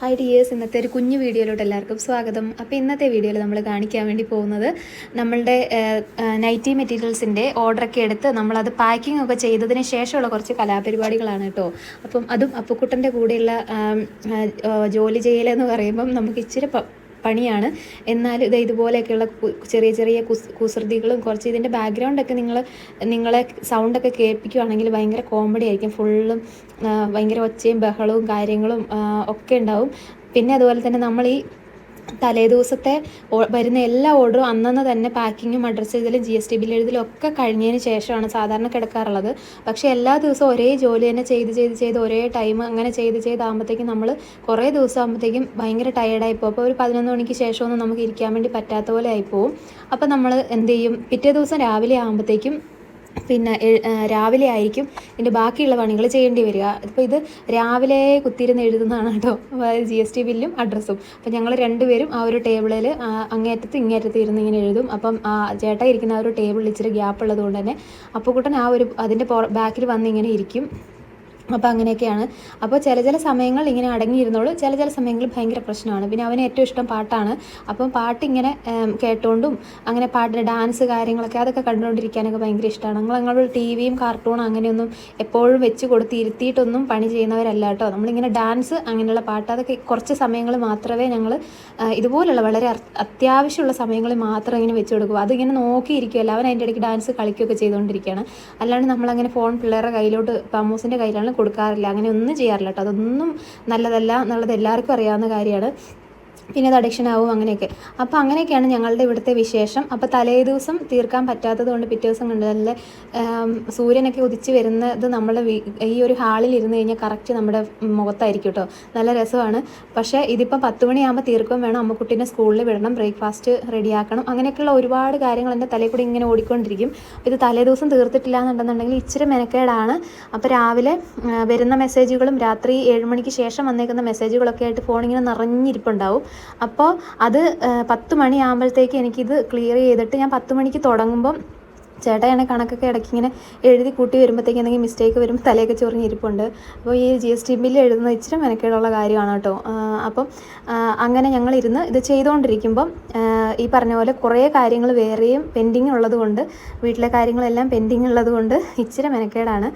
Hi dears ഇന്നത്തെ ഒരു കുഞ്ഞു വീഡിയോയിലോട്ട് എല്ലാവർക്കും സ്വാഗതം. അപ്പോൾ ഇന്നത്തെ വീഡിയോയിൽ നമ്മൾ കാണിക്കാൻ വേണ്ടി പോകുന്നത് നമ്മളുടെ നൈറ്റി മെറ്റീരിയൽസിന്റെ ഓർഡറൊക്കെ എടുത്ത് നമ്മളത് പാക്കിംഗ് ഒക്കെ ചെയ്തതിന് ശേഷമുള്ള കുറച്ച് കലാപരിപാടികളാണ് കേട്ടോ അപ്പം അതും അപ്പുക്കുട്ടന്റെ കൂടെയുള്ള ജോലി ചെയ്യലെന്ന് പറയുമ്പം നമുക്ക് ഇച്ചിരി പണിയാണ്. എന്നാലും ഇത് ഇതുപോലെയൊക്കെയുള്ള ചെറിയ ചെറിയ കുസ് കുസൃതികളും കുറച്ച് ഇതിന്റെ ബാക്ക്ഗ്രൗണ്ടൊക്കെ നിങ്ങൾ നിങ്ങളെ സൗണ്ടൊക്കെ കേൾപ്പിക്കുവാണെങ്കിൽ ഭയങ്കര കോമഡി ആയിരിക്കും. ഫുള്ളും ഭയങ്കര ഒച്ചയും ബഹളവും കാര്യങ്ങളും ഒക്കെ ഉണ്ടാവും. പിന്നെ അതുപോലെ തന്നെ നമ്മൾ ഈ തലേദിവസത്തെ വരുന്ന എല്ലാ ഓർഡറും അന്നന്ന് തന്നെ പാക്കിങ്ങും അഡ്രസ്സ് എഴുതലും ജി എസ് ടി ബിൽ എഴുതലും ഒക്കെ കഴിഞ്ഞതിന് ശേഷമാണ് സാധാരണ കിടക്കാറുള്ളത്. പക്ഷേ എല്ലാ ദിവസവും ഒരേ ജോലി തന്നെ ചെയ്ത് ചെയ്ത് ചെയ്ത് ഒരേ ടൈം അങ്ങനെ ചെയ്ത് ചെയ്താകുമ്പോഴത്തേക്കും നമ്മൾ കുറേ ദിവസം ആകുമ്പോഴത്തേക്കും ഭയങ്കര ടയേർഡായി പോകും. അപ്പോൾ ഒരു പതിനൊന്ന് മണിക്ക് ശേഷമൊന്നും നമുക്ക് ഇരിക്കാൻ വേണ്ടി പറ്റാത്ത പോലെ ആയിപ്പോവും അപ്പോൾ നമ്മൾ എന്ത് ചെയ്യും? പിറ്റേ ദിവസം രാവിലെ ആകുമ്പോഴത്തേക്കും പിന്നെ രാവിലെ ആയിരിക്കും ഇതിന്റെ ബാക്കിയുള്ള പണികൾ ചെയ്യേണ്ടി വരിക. ഇപ്പോൾ ഇത് രാവിലെ കുത്തിയിരുന്ന് എഴുതുന്നതാണ് കേട്ടോ. ജി എസ് ടി ബില്ലും അഡ്രസ്സും. അപ്പോൾ ഞങ്ങൾ രണ്ടുപേരും ആ ഒരു ടേബിളിൽ അങ്ങേറ്റത്ത് ഇങ്ങേറ്റത്ത് ഇരുന്ന് ഇങ്ങനെ എഴുതും. അപ്പം ആ ഇരിക്കുന്ന ആ ഒരു ടേബിളിൽ ഇച്ചിരി ഗ്യാപ്പ് ഉള്ളതുകൊണ്ട് തന്നെ കൂട്ടൻ ആ ഒരു അതിന്റെ ബാക്കിൽ വന്ന് ഇങ്ങനെ ഇരിക്കും. അപ്പോൾ അങ്ങനെയൊക്കെയാണ്. അപ്പോൾ ചില ചില സമയങ്ങൾ ഇങ്ങനെ അടങ്ങിയിരുന്നോളൂ ചില ചില സമയങ്ങളിൽ ഭയങ്കര പ്രശ്നമാണ്. പിന്നെ അവന് ഏറ്റവും ഇഷ്ടം പാട്ടാണ്. അപ്പം പാട്ട് ഇങ്ങനെ കേട്ടുകൊണ്ടും അങ്ങനെ പാട്ടിന്റെ ഡാൻസ് കാര്യങ്ങളൊക്കെ അതൊക്കെ കണ്ടുകൊണ്ടിരിക്കാനൊക്കെ ഭയങ്കര ഇഷ്ടമാണ് ഞങ്ങൾ ഞങ്ങൾ ടി വിയും കാർട്ടൂണും അങ്ങനെയൊന്നും എപ്പോഴും വെച്ച് കൊടുത്തിരുത്തിയിട്ടൊന്നും പണി ചെയ്യുന്നവരല്ല കേട്ടോ. നമ്മളിങ്ങനെ ഡാൻസ് അങ്ങനെയുള്ള പാട്ട് അതൊക്കെ കുറച്ച് സമയങ്ങൾ മാത്രമേ ഞങ്ങൾ ഇതുപോലുള്ള വളരെ അത്യാവശ്യമുള്ള സമയങ്ങളിൽ മാത്രം ഇങ്ങനെ വെച്ച് കൊടുക്കും. അതിങ്ങനെ നോക്കിയിരിക്കുമല്ലോ അവൻ അതിന്റെ ഇടയ്ക്ക് ഡാൻസ് കളിക്കുകയൊക്കെ ചെയ്തുകൊണ്ടിരിക്കുകയാണ്. അല്ലാണ്ട് നമ്മളങ്ങനെ ഫോൺ പിള്ളേരുടെ കയ്യിലോട്ട് പമ്മൂസിന്റെ കയ്യിലാണ് കൊടുക്കാറില്ല. അങ്ങനെ ഒന്നും ചെയ്യാറില്ല കേട്ടോ. അതൊന്നും നല്ലതല്ല എന്നുള്ളത് എല്ലാവർക്കും അറിയാവുന്ന കാര്യമാണ്. പിന്നെ അത് അഡിക്ഷൻ ആവും അങ്ങനെയൊക്കെ. അപ്പോൾ അങ്ങനെയൊക്കെയാണ് ഞങ്ങളുടെ ഇവിടുത്തെ വിശേഷം. അപ്പോൾ തലേ ദിവസം തീർക്കാൻ പറ്റാത്തത് കൊണ്ട് പിറ്റേ ദിവസം കണ്ട് നല്ല സൂര്യനൊക്കെ ഉദിച്ച് വരുന്നത് നമ്മുടെ ഈ ഒരു ഹാളിൽ ഇരുന്ന് കഴിഞ്ഞാൽ കറക്റ്റ് നമ്മുടെ മുഖത്തായിരിക്കും കേട്ടോ നല്ല രസമാണ്. പക്ഷേ ഇതിപ്പോൾ പത്ത് മണിയാകുമ്പോൾ തീർക്കും വേണം. അമ്മക്കുട്ടീനെ സ്കൂളിൽ വിടണം. ബ്രേക്ക്ഫാസ്റ്റ് റെഡിയാക്കണം അങ്ങനെയൊക്കെയുള്ള ഒരുപാട് കാര്യങ്ങൾ എന്റെ തലയിൽ കൂടി ഇങ്ങനെ ഓടിക്കൊണ്ടിരിക്കും. ഇത് തലേ ദിവസം തീർത്തിട്ടില്ല എന്നുണ്ടെന്നുണ്ടെങ്കിൽ ഇച്ചിരി മെനക്കേടാണ്. അപ്പോൾ രാവിലെ വരുന്ന മെസ്സേജുകളും രാത്രി ഏഴ് മണിക്ക് ശേഷം വന്നേക്കുന്ന മെസ്സേജുകളൊക്കെ ആയിട്ട് ഫോണിങ്ങനെ നിറഞ്ഞിരിപ്പുണ്ടാവും. അപ്പോൾ അത് പത്ത് മണിയാകുമ്പോഴത്തേക്ക് എനിക്കിത് ക്ലിയർ ചെയ്തിട്ട് ഞാൻ പത്ത് മണിക്ക് തുടങ്ങുമ്പം ചേട്ടയാണ് കണക്കൊക്കെ ഇടയ്ക്ക് ഇങ്ങനെ എഴുതി കൂട്ടി വരുമ്പോഴത്തേക്ക് എന്തെങ്കിലും മിസ്റ്റേക്ക് വരും തലയൊക്കെ ചൊറിഞ്ഞിരിപ്പുണ്ട് അപ്പോൾ ഈ ജി എസ് ടി ബില്ല് എഴുതുന്ന ഇച്ചിരി മെനക്കേടുള്ള കാര്യമാണ് കേട്ടോ. അപ്പം അങ്ങനെ ഞങ്ങളിരുന്ന് ഇത് ചെയ്തുകൊണ്ടിരിക്കുമ്പം ഈ പറഞ്ഞ പോലെ കുറേ കാര്യങ്ങൾ വേറെയും പെൻഡിങ് ഉള്ളതുകൊണ്ട് വീട്ടിലെ കാര്യങ്ങളെല്ലാം പെൻഡിങ് ഉള്ളതുകൊണ്ട് ഇച്ചിരി മെനക്കേടാണ്.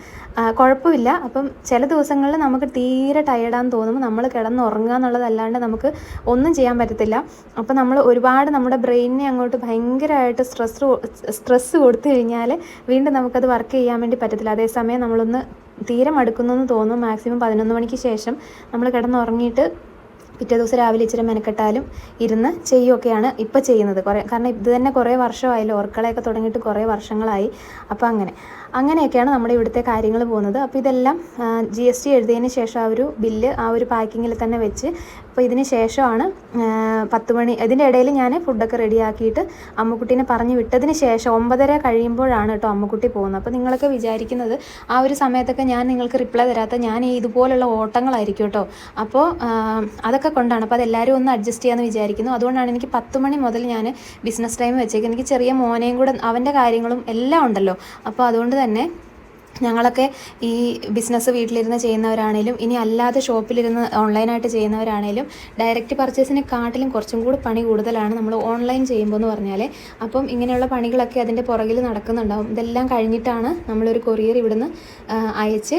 കുഴപ്പമില്ല. അപ്പം ചില ദിവസങ്ങളിൽ നമുക്ക് തീരെ ടയേർഡാന്ന് തോന്നുമ്പോൾ നമ്മൾ കിടന്ന് ഉറങ്ങുക എന്നുള്ളതല്ലാണ്ട് നമുക്ക് ഒന്നും ചെയ്യാൻ പറ്റത്തില്ല. അപ്പോൾ നമ്മൾ ഒരുപാട് നമ്മുടെ ബ്രെയിനിനെ അങ്ങോട്ട് ഭയങ്കരമായിട്ട് സ്ട്രെസ് സ്ട്രെസ് കൊടുത്തു കഴിഞ്ഞാൽ വീണ്ടും നമുക്കത് വർക്ക് ചെയ്യാൻ വേണ്ടി പറ്റത്തില്ല. അതേസമയം നമ്മളൊന്ന് തീരെ മടുക്കുന്നു എന്ന് തോന്നും. മാക്സിമം പതിനൊന്ന് മണിക്ക് ശേഷം നമ്മൾ കിടന്നുറങ്ങിയിട്ട് പിറ്റേ ദിവസം രാവിലെ ഇച്ചിരി മെനക്കെട്ടാലും ഇരുന്ന് ചെയ്യുകയൊക്കെയാണ് ഇപ്പോൾ ചെയ്യുന്നത്. കുറേ കാരണം ഇത് തന്നെ കുറേ വർഷമായല്ലോ. ഓർക്കളയൊക്കെ തുടങ്ങിയിട്ട് കുറേ വർഷങ്ങളായി. അപ്പോൾ അങ്ങനെ. അങ്ങനെയൊക്കെയാണ് നമ്മുടെ ഇവിടുത്തെ കാര്യങ്ങൾ പോകുന്നത്. അപ്പോൾ ഇതെല്ലാം ജി എസ് ടി എഴുതിയതിന് ശേഷം ആ ഒരു ബില്ല് ആ ഒരു പാക്കിങ്ങിൽ തന്നെ വെച്ച് അപ്പോൾ ഇതിന് ശേഷമാണ് പത്ത് മണി ഇതിന്റെ ഇടയിൽ ഞാൻ ഫുഡൊക്കെ റെഡിയാക്കിയിട്ട് അമ്മുക്കുട്ടീനെ പറഞ്ഞു വിട്ടതിന് ശേഷം ഒമ്പതര കഴിയുമ്പോഴാണ് കേട്ടോ അമ്മുക്കുട്ടി പോകുന്നത്. അപ്പോൾ നിങ്ങളൊക്കെ വിചാരിക്കുന്നത് ആ ഒരു സമയത്തൊക്കെ ഞാൻ നിങ്ങൾക്ക് റിപ്ലൈ തരാത്ത ഞാൻ ഇതുപോലുള്ള ഓട്ടങ്ങളായിരിക്കും കേട്ടോ അപ്പോൾ ആ, അതൊക്കെ കൊണ്ടാണ്. അപ്പോൾ അതെല്ലാവരും ഒന്ന് അഡ്ജസ്റ്റ് ചെയ്യാമെന്ന് വിചാരിക്കുന്നു. അതുകൊണ്ടാണ് എനിക്ക് പത്ത് മണി മുതൽ ഞാൻ ബിസിനസ് ടൈം വെച്ചേക്കുന്നത്. എനിക്ക് ചെറിയ മോനെയും കൂടെ അവന്റെ കാര്യങ്ങളും എല്ലാം ഉണ്ടല്ലോ. അപ്പോൾ അതുകൊണ്ട് തന്നെ ഞങ്ങളൊക്കെ ഈ ബിസിനസ് വീട്ടിലിരുന്ന് ചെയ്യുന്നവരാണേലും ഇനി അല്ലാതെ ഷോപ്പിലിരുന്ന് ഓൺലൈനായിട്ട് ചെയ്യുന്നവരാണേലും ഡയറക്റ്റ് പർച്ചേസിനെക്കാട്ടിലും കുറച്ചും കൂടി പണി കൂടുതലാണ് നമ്മൾ ഓൺലൈൻ ചെയ്യുമ്പോൾ എന്ന് പറഞ്ഞാൽ അപ്പം ഇങ്ങനെയുള്ള പണികളൊക്കെ അതിന്റെ പുറകിൽ നടക്കുന്നുണ്ടാവും. ഇതെല്ലാം കഴിഞ്ഞിട്ടാണ് നമ്മളൊരു കൊറിയർ ഇവിടുന്ന് അയച്ച്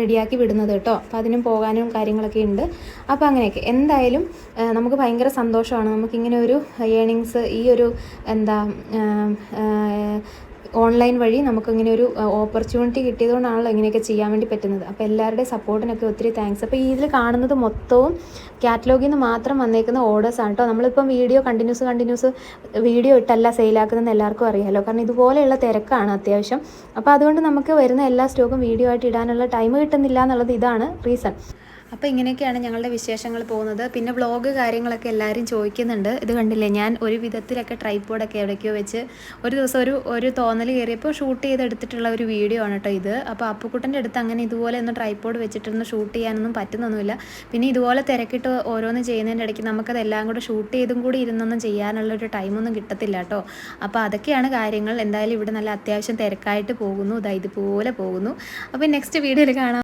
റെഡിയാക്കി വിടുന്നത് കേട്ടോ. അപ്പോൾ അതിനും പോകാനും കാര്യങ്ങളൊക്കെ ഉണ്ട്. അപ്പോൾ അങ്ങനെയൊക്കെ. എന്തായാലും നമുക്ക് ഭയങ്കര സന്തോഷമാണ്. നമുക്കിങ്ങനെ ഒരു ഏണിങ്സ് ഈ ഒരു എന്താ ഓൺലൈൻ വഴി നമുക്കിങ്ങനെ ഒരു ഓപ്പർച്യൂണിറ്റി കിട്ടിയതുകൊണ്ടാണല്ലോ ഇങ്ങനെയൊക്കെ ചെയ്യാൻ വേണ്ടി പറ്റുന്നത്. അപ്പോൾ എല്ലാവരുടെ സപ്പോർട്ടിനൊക്കെ ഒത്തിരി താങ്ക്സ് അപ്പോൾ ഇതിൽ കാണുന്നത് മൊത്തവും കാറ്റലോഗിൽ നിന്ന് മാത്രം വന്നേക്കുന്ന ഓർഡേഴ്സ് ആണ് കേട്ടോ നമ്മളിപ്പം വീഡിയോ കണ്ടിന്യൂസ് കണ്ടിന്യൂസ് വീഡിയോ ഇട്ടല്ല സെയിലാക്കുന്നതെന്ന് എല്ലാവർക്കും അറിയാമല്ലോ കാരണം ഇതുപോലെയുള്ള തിരക്കാണ് അത്യാവശ്യം. അപ്പോൾ അതുകൊണ്ട് നമുക്ക് വരുന്ന എല്ലാ സ്റ്റോക്കും വീഡിയോ ആയിട്ട് ഇടാനുള്ള ടൈം കിട്ടുന്നില്ല എന്നുള്ളത് ഇതാണ് റീസൺ അപ്പോൾ ഇങ്ങനെയൊക്കെയാണ് ഞങ്ങളുടെ വിശേഷങ്ങൾ പോകുന്നത്. പിന്നെ വ്ളോഗ് കാര്യങ്ങളൊക്കെ എല്ലാവരും ചോദിക്കുന്നുണ്ട്. ഇത് കണ്ടില്ലേ? ഞാൻ ഒരു വിധത്തിലൊക്കെ ട്രൈപ്പോഡൊക്കെ എവിടേക്കോ വെച്ച് ഒരു ദിവസം ഒരു ഒരു തോന്നൽ കയറിയപ്പോൾ ഷൂട്ട് ചെയ്തെടുത്തിട്ടുള്ള ഒരു വീഡിയോ ആണ് കേട്ടോ ഇത്. അപ്പോൾ അപ്പുക്കുട്ടന്റെ അടുത്ത് അങ്ങനെ ഇതുപോലെ ഒന്ന് ട്രൈപ്പോഡ് വെച്ചിട്ടൊന്ന് ഷൂട്ട് ചെയ്യാനൊന്നും പറ്റുന്നൊന്നുമില്ല. പിന്നെ ഇതുപോലെ തിരക്കിട്ട് ഓരോന്ന് ചെയ്യുന്നതിന്റെ ഇടയ്ക്ക് നമുക്കതെല്ലാം കൂടെ ഷൂട്ട് ചെയ്തും കൂടി ഇരുന്നൊന്നും ചെയ്യാനുള്ള ഒരു ടൈമൊന്നും കിട്ടത്തില്ല കേട്ടോ അപ്പോൾ അതൊക്കെയാണ് കാര്യങ്ങൾ. എന്തായാലും ഇവിടെ നല്ല അത്യാവശ്യം തിരക്കായിട്ട് പോകുന്നു. ഇതാ ഇതുപോലെ പോകുന്നു. അപ്പോൾ നെക്സ്റ്റ് വീഡിയോയിൽ കാണാം.